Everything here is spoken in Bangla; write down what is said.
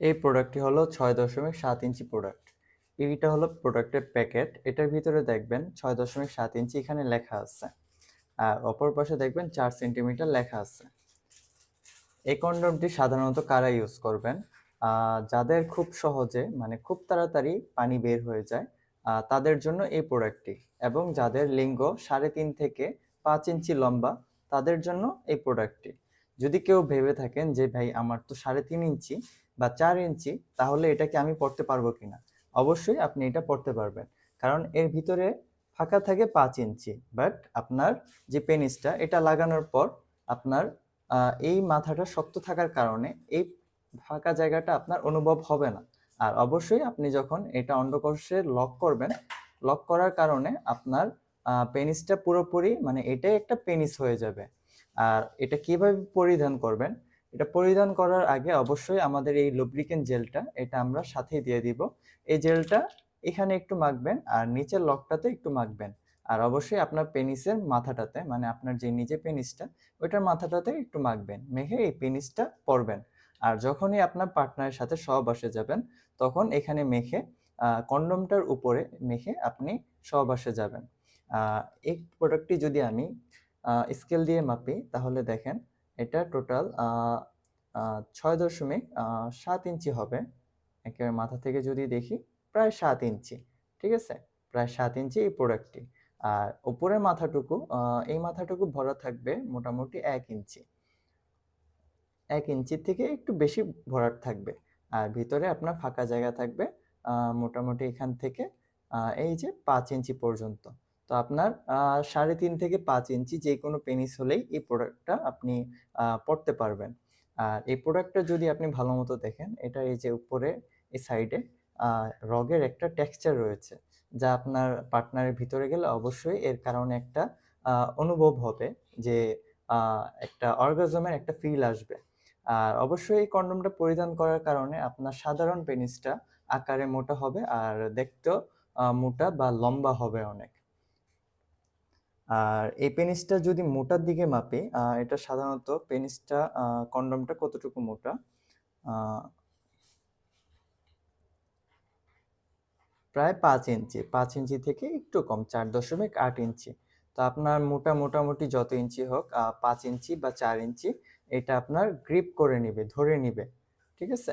এই প্রোডাক্টটি হলো ছয় দশমিক সাত ইঞ্চি প্রোডাক্ট এইটা হলো প্রোডাক্টের প্যাকেট এটার ভিতরে দেখবেন ছয় দশমিক সাত ইঞ্চি এখানে লেখা আছে। আর অপর পাশে দেখবেন চার সেন্টিমিটার লেখা আছে। এই কন্ডমটি সাধারণত কারা ইউজ করবেন? যাদের খুব সহজে মানে খুব তাড়াতাড়ি পানি বের হয়ে যায় তাদের জন্য এই প্রোডাক্টটি এবং যাদের লিঙ্গ সাড়ে তিন থেকে পাঁচ ইঞ্চি লম্বা, তাদের জন্য এই প্রোডাক্টটি যদি কেউ ভেবে থাকেন যে, ভাই, আমার তো সাড়ে তিন ইঞ্চি বা চার ইঞ্চি, তাহলে এটাকে আমি পড়তে পারব কিনা? অবশ্যই আপনি এটা পড়তে পারবেন। কারণ এর ভিতরে ফাঁকা থাকে পাঁচ ইঞ্চি বাট আপনার যে পেনিসটা, এটা লাগানোর পর আপনার এই মাথাটা শক্ত থাকার কারণে এই ফাঁকা জায়গাটা আপনার অনুভব হবে না। আর অবশ্যই আপনি যখন এটা অন্ডকোষে লক করবেন লক করার কারণে আপনার পেনিসটা পুরোপুরি মানে এটাই একটা পেনিস হয়ে যাবে। আর এটা কীভাবে পরিধান করবেন? এটা পরিধান করার আগে অবশ্যই আমাদের এই লুব্রিকেন্ট জেলটা এটা আমরা সাথেই দিয়ে দিব। এই জেলটা এখানে একটু মাখবেন আর নিচের লকটাতে একটু মাখবেন। আর অবশ্যই আপনার পেনিসের মাথাটাতে মানে আপনার যে নিজে পেনিসটা ওইটার মাথাটাতে একটু মাখবেন। মেখে এই পেনিসটা পরবেন। আর যখনই আপনার পার্টনারের সাথে সহবাসে যাবেন, তখন এখানে মেখে কন্ডমটার উপরে মেখে আপনি সহবাসে যাবেন। এই প্রোডাক্টটি যদি আমি স্কেল দিয়ে মাপি, তাহলে দেখেন এটা টোটাল ছয় দশমিক সাত ইঞ্চি হবে। একেবারে মাথা থেকে যদি দেখি, প্রায় সাত ইঞ্চি, ঠিক আছে? প্রায় সাত ইঞ্চি এই প্রোডাক্টটি আর উপরের মাথাটুকু এই মাথাটুকু ভরা থাকবে মোটামুটি এক ইঞ্চি। এক ইঞ্চি থেকে একটু বেশি ভরাট থাকবে। আর ভিতরে আপনার ফাঁকা জায়গা থাকবে মোটামুটি এখান থেকে এই যে পাঁচ ইঞ্চি পর্যন্ত। তো আপনার সাড়ে তিন থেকে পাঁচ ইঞ্চি যে কোনো পেনিস হলেই এই প্রোডাক্টটা আপনি পড়তে পারবেন। আর এই প্রোডাক্টটা যদি আপনি ভালো মতো দেখেন, এটা এই যে উপরে, এই সাইডে রগের একটা টেক্সচার রয়েছে, যা আপনার পার্টনারের ভিতরে গেলে অবশ্যই এর কারণে একটা অনুভব হবে যে একটা অর্গাজমের একটা ফিল আসবে। আর অবশ্যই এই কন্ডোমটা পরিধান করার কারণে আপনার সাধারণ পেনিসটা আকারে মোটা হবে, আর দেখতেও মোটা বা লম্বা হবে অনেক। আর এই পেনিসটা যদি মোটার দিকে মাপি এটা সাধারণত পেনিসটা কন্ডোমটা কতটুকু মোটা? প্রায় পাঁচ ইঞ্চি পাঁচ ইঞ্চি থেকে একটু কম, চার দশমিক আট ইঞ্চি। তো আপনার মোটা মোটামুটি যত ইঞ্চি হোক পাঁচ ইঞ্চি বা চার ইঞ্চি, এটা আপনার গ্রিপ করে নিবে, ধরে নিবে, ঠিক আছে?